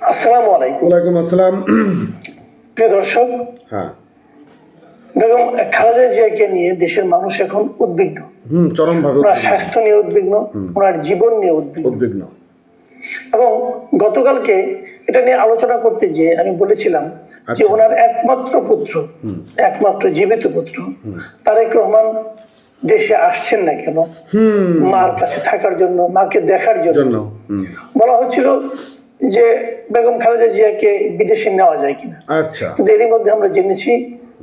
আসসালামু আলাইকুম। ওয়ালাইকুম আসসালাম। প্রিয় দর্শক হ্যাঁ। বেগম খালেদা জিয়াকে নিয়ে দেশের মানুষ এখন উদ্বিগ্ন। চরমভাবে ওনার স্বাস্থ্য নিয়ে উদ্বিগ্ন ওনার জীবন নিয়ে উদ্বিগ্ন। উদ্বিগ্ন। এবং গতকালকে এটা নিয়ে আলোচনা করতে গিয়ে আমি বলেছিলাম যে আচ্ছা। ওনার একমাত্র পুত্র একমাত্র জীবিত পুত্র তারেক রহমান দেশে আসছেন না কেন? হুম। মার কাছে থাকার জন্য মাকে দেখার জন্য। বলা হচ্ছিল যে বেগম খালেদা জিয়াকে বিদেশে নেওয়া যায় কিনা। আচ্ছা। কিন্তু এরই মধ্যে আমরা জেনেছি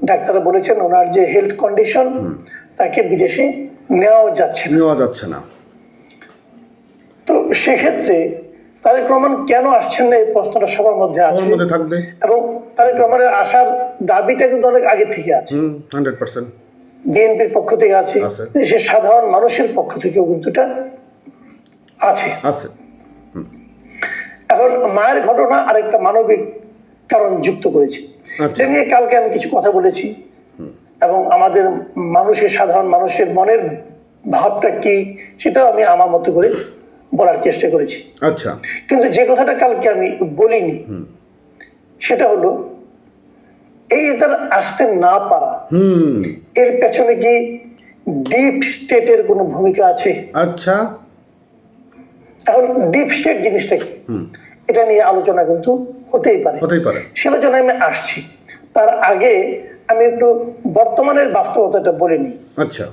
ডাক্তাররা বলেছেন ওনার যে হেলথ কন্ডিশন তাকে বিদেশে নেওয়াও যাচ্ছে নেওয়া যাচ্ছে না। তো সেক্ষেত্রে তারেক রহমান কেন আসছেন না এই প্রশ্নটা সবার মধ্যে আছে। থাকবে। এবং তারেক রহমানের আসার দাবিটা কিন্তু অনেক আগে থেকে আছে। হান্ড্রেড পার্সেন্ট বিএনপির পক্ষ থেকে আছে। আছে। দেশের সাধারণ মানুষের পক্ষ থেকেও কিন্তু আছে। আছে। এখন মায়ের ঘটনা আরেকটা মানবিক কারণ যুক্ত করেছে। আচ্ছা। সে নিয়ে কালকে আমি কিছু কথা বলেছি। এবং আমাদের মানুষের সাধারণ মানুষের মনের ভাবটা কি সেটাও আমি আমার মতো করে বলার চেষ্টা করেছি। আচ্ছা। কিন্তু যে কথাটা কালকে আমি বলিনি সেটা হলো এই তার আসতে না পারা এর পেছনে কি ডিপ স্টেটের কোনো ভূমিকা আছে? আচ্ছা। এখন ডিপ স্টেট জিনিসটা কি? এটা নিয়ে আলোচনা কিন্তু হতেই পারে। হতেই পারে। সে আলোচনায় আমি আসছি। তার আগে আমি একটু বর্তমানের বাস্তবতাটা বলে নিই। আচ্ছা।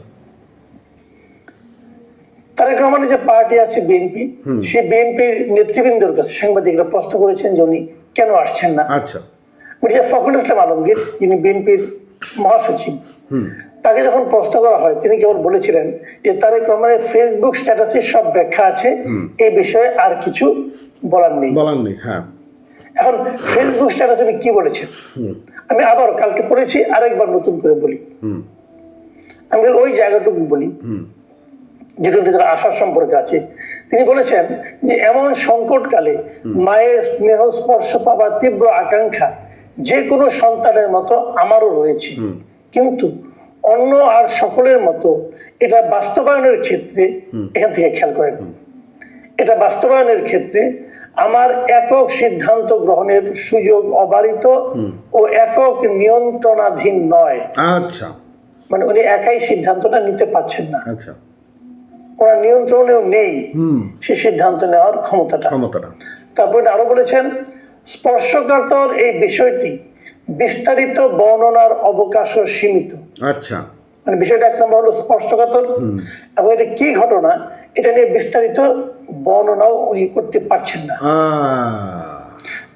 তারেক রহমানের যে পার্টি আছে বিএনপি সে বিএনপির নেতৃবৃন্দর কাছে সাংবাদিকরা প্রশ্ন করেছেন যে উনি কেন আসছেন না। আচ্ছা। মির্জা ফখরুল ইসলাম আলমগীর যিনি বিএনপির মহাসচিব তাকে যখন প্রশ্ন করা হয় তিনি কেবল বলেছিলেন যে তারেক রহমানের ফেসবুক স্ট্যাটাসে সব ব্যাখ্যা আছে এই বিষয়ে আর কিছু বলার নেই। বলার নেই হ্যাঁ। এখন ফেসবুক স্ট্যাটাস উনি কি বলেছেন? আমি আবার কালকে পড়েছি আরেকবার নতুন করে বলি। আমি ওই জায়গাটুকু বলি যেটা তার আশার সম্পর্কে আছে। তিনি বলেছেন যে এমন সংকটকালে মায়ের স্নেহ স্পর্শ পাবার তীব্র আকাঙ্ক্ষা যে কোনো সন্তানের মতো আমারও রয়েছে। কিন্তু অন্য আর সকলের মতো এটা বাস্তবায়নের ক্ষেত্রে এখান থেকে খেয়াল করেন। এটা বাস্তবায়নের ক্ষেত্রে আমার একক সিদ্ধান্ত গ্রহণের সুযোগ অবারিত ও একক নিয়ন্ত্রণাধীন নয়। আচ্ছা। মানে উনি একাই সিদ্ধান্তটা নিতে পারছেন না। আচ্ছা। ওনার নিয়ন্ত্রণেও নেই। সে সিদ্ধান্ত নেওয়ার ক্ষমতাটা। ক্ষমতাটা। তারপরে আরও বলেছেন স্পর্শকাতর এই বিষয়টি বিস্তারিত বর্ণনার অবকাশও সীমিত। আচ্ছা। মানে বিষয়টা এক নম্বর হলো স্পর্শকাতর এবং এটা কি ঘটনা এটা নিয়ে বিস্তারিত বর্ণনাও উনি করতে পারছেন না।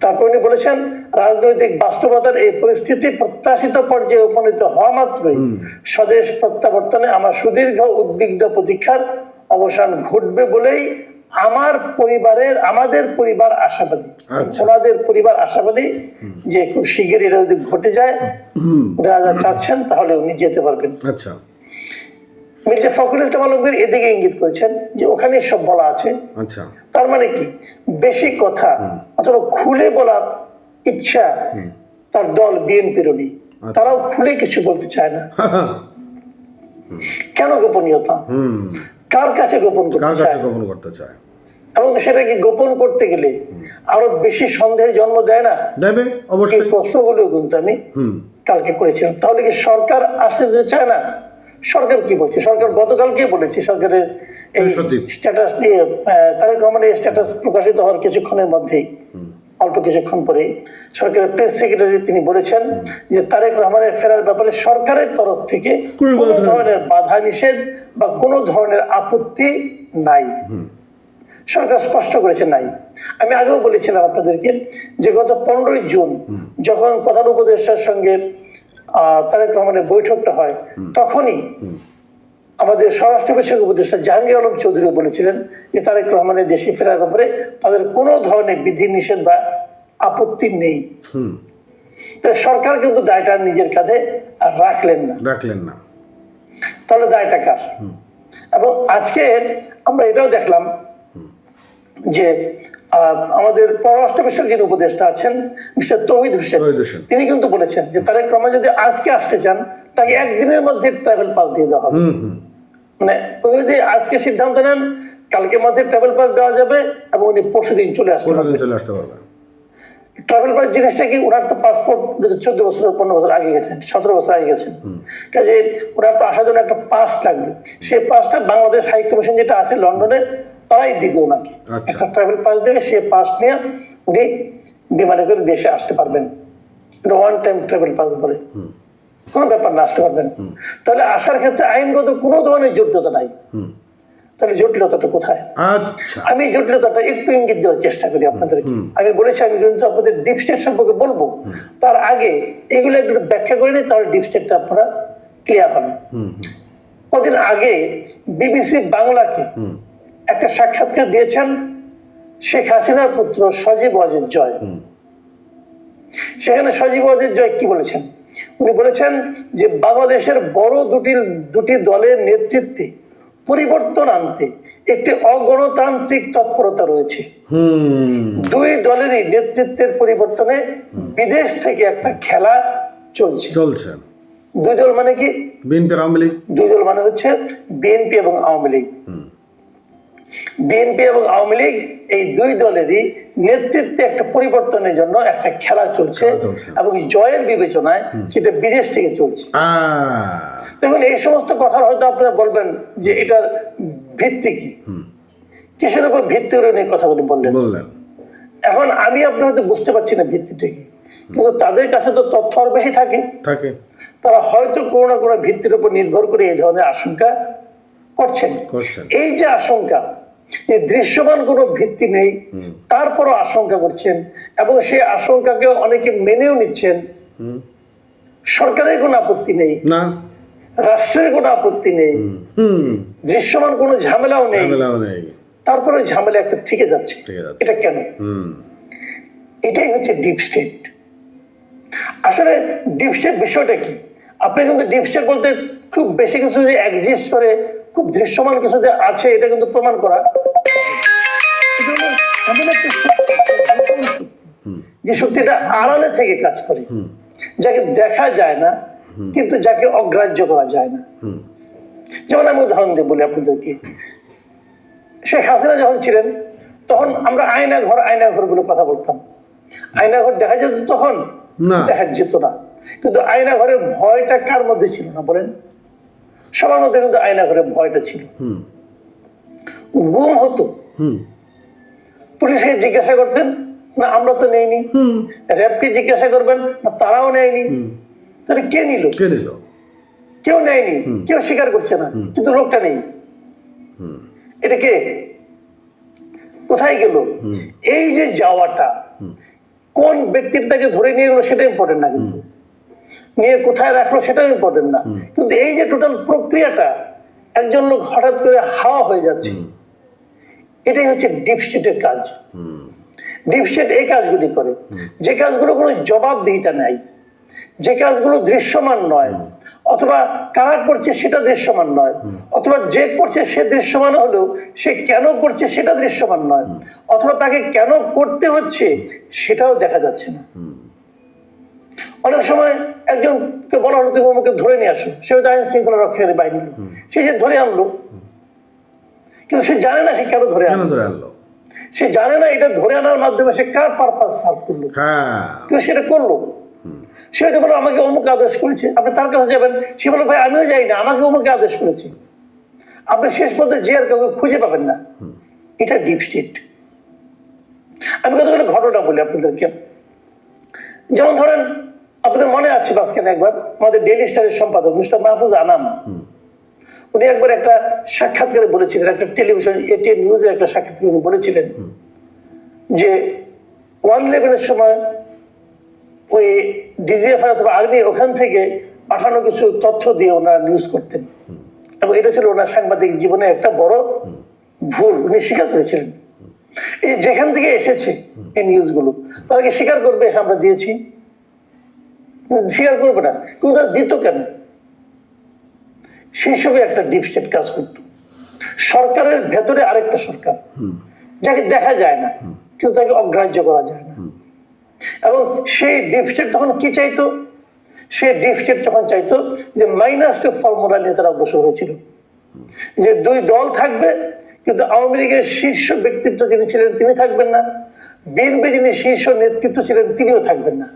তারপর উনি বলেছেন রাজনৈতিক বাস্তবতার এই পরিস্থিতি প্রত্যাশিত পর্যায়ে উপনীত হওয়া মাত্রই স্বদেশ প্রত্যাবর্তনে আমার সুদীর্ঘ উদ্বিগ্ন প্রতীক্ষার অবসান ঘটবে বলেই আমার পরিবারের আমাদের পরিবার আশাবাদী। আচ্ছা। ওনাদের পরিবার আশাবাদী যে খুব শিগগির এটা যদি ঘটে যায় যা চাচ্ছেন তাহলে উনি যেতে পারবেন। আচ্ছা। মির্জা ফখরুল ইসলাম আলমগীর এদিকে ইঙ্গিত করেছেন যে ওখানে সব বলা আছে। আচ্ছা। তার মানে কি? বেশি কথা অথবা খুলে বলার ইচ্ছা তার দল বিএনপিরও নেই। তারাও খুলে কিছু বলতে চায় না। কেন গোপনীয়তা? কার কাছে গোপন কার করতে কাছে গোপন করতে চায়? এবং সেটাকে গোপন করতে গেলে আরও বেশি সন্দেহের জন্ম দেয় না? দেবে এই অবশ্যই প্রশ্নগুলো কিন্তু আমি কালকে করেছিলাম। তাহলে কি সরকার আসতে দিতে চায় না? সরকার কি বলছে? সরকার গতকালকে বলেছে সরকারের এই স্ট্যাটাস নিয়ে তারেক রহমানের স্ট্যাটাস প্রকাশিত হওয়ার কিছুক্ষণের মধ্যেই। অল্প কিছুক্ষণ পরে সরকারের প্রেস সেক্রেটারি তিনি বলেছেন যে তারেক রহমানের ফেরার ব্যাপারে সরকারের তরফ থেকে কোনো ধরনের বাধা নিষেধ বা কোনো ধরনের আপত্তি নাই। সরকার স্পষ্ট করেছে নাই। আমি আগেও বলেছিলাম আপনাদেরকে যে গত পনেরোই জুন যখন প্রধান উপদেষ্টার সঙ্গে আহ, তারেক রহমানের বৈঠকটা হয় তখনই আমাদের স্বরাষ্ট্র বিষয়ক উপদেষ্টা জাহাঙ্গীর আলম চৌধুরী বলেছিলেন যে তারেক রহমানের দেশে ফেরার ব্যাপারে তাদের কোনো ধরনের বিধি নিষেধ বা আপত্তি নেই। সরকার কিন্তু দায়টা নিজের কাঁধে রাখলেন না। রাখলেন না। তাহলে দায়টা কার? এবং আজকে আমরা এটাও দেখলাম যে আমাদের পররাষ্ট্র বিষয়ক যিনি উপদেষ্টা আছেন মিস্টার তৌহিদ হোসেন হোসেন। তিনি কিন্তু বলেছেন যে তারেক রহমান যদি আজকে আসতে চান তাকে একদিনের মধ্যে ট্রাভেল পাস দিয়ে দেওয়া হবে। মানে উনি যদি আজকে সিদ্ধান্ত নেন কালকের মধ্যে ট্রাভেল পাস দেওয়া যাবে এবং উনি পরশু দিন চলে আসতে পারবেন। চলে আসতে পারবে ট্রাভেল পাস জিনিসটা কি ওনার তো পাসপোর্ট চোদ্দ বছর পনেরো বছর আগে গেছেন সতেরো বছর আগে গেছেন। কাজে ওনার তো আসার জন্য একটা পাস লাগবে। সেই পাসটা বাংলাদেশ হাই কমিশন যেটা আছে লন্ডনে তারাই দিবে ওনাকে। আচ্ছা। একটা ট্রাভেল পাস দেবে সে পাস নিয়ে উনি বিমানে করে দেশে আসতে পারবেন। ওয়ান টাইম ট্রাভেল পাস বলে। কোনো ব্যাপার না আসতে পারবেন। তাহলে আসার ক্ষেত্রে আইনগত কোনো ধরনের জটিলতা নাই। তাহলে জটিলতাটা কোথায়? আচ্ছা। আমি জটিলতাটা একটু ইঙ্গিত দেওয়ার চেষ্টা করি আপনাদেরকে। আমি বলেছি আমি কিন্তু আপনাদের ডিপ স্টেট সম্পর্কে বলব। তার আগে এগুলো একটু ব্যাখ্যা করে নিই তাহলে ডিপ স্টেটটা আপনারা ক্লিয়ার হবেন কদিন আগে বিবিসি বাংলাকে হুম। একটা সাক্ষাৎকার দিয়েছেন শেখ হাসিনার পুত্র সজীব ওয়াজেদ জয়। সেখানে সজীব ওয়াজেদ জয় কি বলেছেন? উনি বলেছেন যে বাংলাদেশের বড় দুটি দুটি দলের নেতৃত্বে পরিবর্তন আনতে একটি অগণতান্ত্রিক তৎপরতা রয়েছে। হুম। দুই দলেরই নেতৃত্বের পরিবর্তনে বিদেশ থেকে একটা খেলা চলছে। চলছে। দুই দল মানে কি? বিএনপি আওয়ামী লীগ। দুই দল মানে হচ্ছে বিএনপি এবং আওয়ামী লীগ। হুম। বিএনপি এবং আওয়ামী লীগ এই দুই দলেরই নেতৃত্বে একটা পরিবর্তনের জন্য একটা খেলা চলছে এবং জয়ের বিবেচনায় সেটা বিদেশ থেকে চলছে। দেখুন এই সমস্ত কথা হয়তো আপনারা বলবেন যে এটার ভিত্তি কি? কিসের উপর ভিত্তি করে এই কথাগুলি বললেন? এখন আমি আপনার হয়তো বুঝতে পারছি না ভিত্তিটা কি। কিন্তু তাদের কাছে তো তথ্য আর বেশি থাকে। থাকে। তারা হয়তো কোনো না কোনো ভিত্তির উপর নির্ভর করে এই ধরনের আশঙ্কা করছেন। এই যে আশঙ্কা যে দৃশ্যমান কোনো ভিত্তি নেই। তারপরও আশঙ্কা করছেন এবং সেই আশঙ্কাকে অনেকে মেনেও নিচ্ছেন। সরকারের কোনো আপত্তি নেই। না। রাষ্ট্রের কোনো আপত্তি নেই। দৃশ্যমান কোনো ঝামেলাও নেই। তারপরে ঝামেলা একটা থেকে যাচ্ছে। এটা কেন? হুম। এটাই হচ্ছে ডিপ স্টেট আসলে ডিপ স্টেট বিষয়টা কি? আপনি কিন্তু ডিপ স্টেট বলতে খুব বেশি কিছু যে এক্সিস্ট করে খুব দৃশ্যমান কিছু যে আছে এটা কিন্তু প্রমাণ করা। যে শক্তিটা আড়ালে থেকে কাজ করে যাকে দেখা যায় না কিন্তু যাকে অগ্রাহ্য করা যায় না। যেমন আমি উদাহরণ দিয়ে বলি আপনাদেরকে। শেখ হাসিনা যখন ছিলেন তখন আমরা আয়না ঘর আয়না ঘর বলে কথা বলতাম। আয়না ঘর দেখা যেত তখন? দেখা যেত না। কিন্তু আয়না ঘরের ভয়টা কার মধ্যে ছিল না বলেন? সবার মধ্যে কিন্তু আয়না ঘরের ভয়টা ছিল। গুম হতো। পুলিশকে জিজ্ঞাসা করতেন না আমরা তো নেইনি। র্যাবকে জিজ্ঞাসা করবেন না তারাও নেয়নি। তাহলে কে নিল? কে নিল? কেউ নেয়নি। কেউ স্বীকার করছে না। কিন্তু লোকটা নেই। এটা কে? কোথায় গেল? এই যে যাওয়াটা কোন ব্যক্তির তাকে ধরে নিয়ে গেলো সেটা ইম্পর্টেন্ট না কিন্তু। নিয়ে কোথায় রাখল সেটাও ইম্পর্টেন্ট না। কিন্তু এই যে টোটাল প্রক্রিয়াটা একজন লোক হঠাৎ করে হাওয়া হয়ে যাচ্ছে এটাই হচ্ছে ডিপ স্টেটের কাজ। হুম। ডিপ স্টেট এই কাজগুলি করে। যে কাজগুলো কোনো জবাবদিহিতা নাই যে কাজগুলো দৃশ্যমান নয় অথবা কারা করছে সেটা দৃশ্যমান নয় অথবা যে করছে সে দৃশ্যমান হলেও সে কেন করছে সেটা দৃশ্যমান নয় অথবা তাকে কেন করতে হচ্ছে সেটাও দেখা যাচ্ছে না। অনেক সময় একজন একজনকে বলা হলো তুমি আমাকে ধরে নিয়ে আসো। সে হয়তো আইন শৃঙ্খলা রক্ষাকারী বাহিনী সে যে ধরে আনলো কিন্তু সে জানে না সে কেন ধরে কেন আনলো। ধরে আনলো? সে জানে না এটা ধরে আনার মাধ্যমে সে কার পারপাস সার্ভ করল। হ্যাঁ। কিন্তু সেটা করল। সে হয়তো বলো আমাকে অমুক আদেশ করেছে। আপনি তার কাছে যাবেন সে বলো ভাই আমিও যাই না আমাকে অমুকে আদেশ করেছে। আপনি শেষ পর্যন্ত যে আর কাউকে খুঁজে পাবেন না। এটা ডিপ স্টেট আমি কতগুলো ঘটনা বলি আপনাদেরকে। যেমন ধরেন আপনাদের মনে আছে মাঝখানে একবার? আমাদের ডেইলি স্টারের সম্পাদক মিস্টার মাহফুজ আনাম। উনি একবার একটা সাক্ষাৎকারে বলেছিলেন একটা টেলিভিশন এটিএন নিউজের একটা সাক্ষাৎকারে উনি বলেছিলেন যে ওয়ান ইলেভেনের সময় ওই ডিজিএফআই অথবা আর্মি ওখান থেকে পাঠানো কিছু তথ্য দিয়ে ওনারা নিউজ করতেন। এবং এটা ছিল ওনার সাংবাদিক জীবনে একটা বড় ভুল উনি স্বীকার করেছিলেন। এই যেখান থেকে এসেছে এই নিউজগুলো তারা কি স্বীকার করবে? হ্যাঁ আমরা দিয়েছি। স্বীকার করবে না। কিন্তু তারা দিত কেন? সেই সবে একটা ডিপ স্টেট কাজ করতো। সরকারের ভেতরে আরেকটা সরকার যাকে দেখা যায় না কিন্তু তাকে অগ্রাহ্য করা যায় না। এবং সেই ডিপ স্টেট তখন কি চাইতো? সেই ডিপ স্টেট যখন চাইতো যে মাইনাস টু ফর্মুলা নিয়ে তারা অগ্রসর হয়েছিল। যে দুই দল থাকবে কিন্তু আওয়ামী লীগের শীর্ষ ব্যক্তিত্ব যিনি ছিলেন তিনি থাকবেন না। বিএনপি যিনি শীর্ষ নেতৃত্ব ছিলেন তিনিও থাকবেন না।